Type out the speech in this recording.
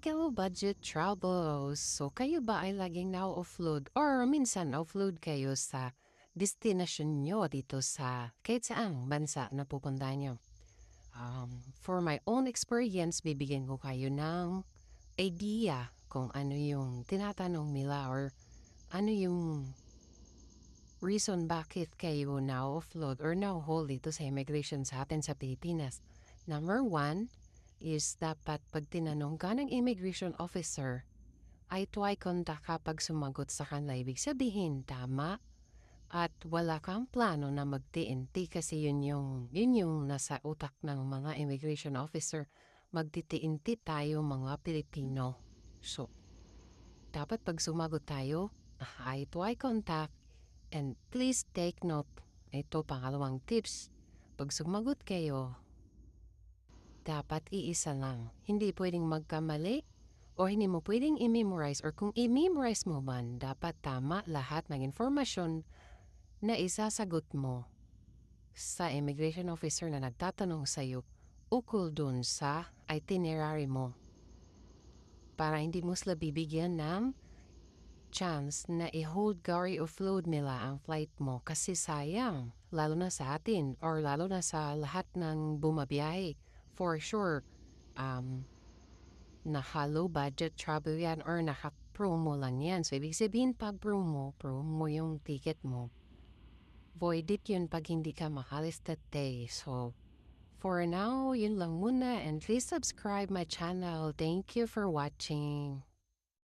low budget travels. So kayo ba ay laging na-offload or minsan offload kayo sa destination nyo dito sa kahit saang bansa na pupunta nyo? Um, for my own experience, bibigyan ko kayo ng idea kung ano yung tinatanong nila or ano yung reason bakit kayo na-offload or na-hold dito sa immigration sa atin sa Pilipinas. Number one is dapat pag tinanong ka ng immigration officer, ay tuway kontak kapag sumagot sa kanila. Ibig sabihin, tama at wala kang plano na mag-TNT kasi yun yung, yun yung nasa utak ng mga immigration officer. Mag-TNT tayo mga Pilipino. So, dapat pag sumagot tayo, to eye contact, and please take note. Ito pangalawang tips. Pag sumagot kayo, dapat iisa lang. Hindi pwedeng magkamali o hindi mo pwedeng i-memorize or kung i-memorize mo man, dapat tama lahat ng informasyon na isasagot mo sa immigration officer na nagtatanong sa iyo ukol dun sa itinerary mo. Para hindi mo sila bibigyan ng chance na i-hold gary o float nila ang flight mo. Kasi sayang lalo na sa atin or lalo na sa lahat ng bumabiyahe for sure um, naka low budget travel yan or naka promo lang yan so ibig sabihin pag promo promo yung ticket mo void it yun pag hindi ka makalis that day. So, for now, yun lang muna and please subscribe my channel. Thank you for watching.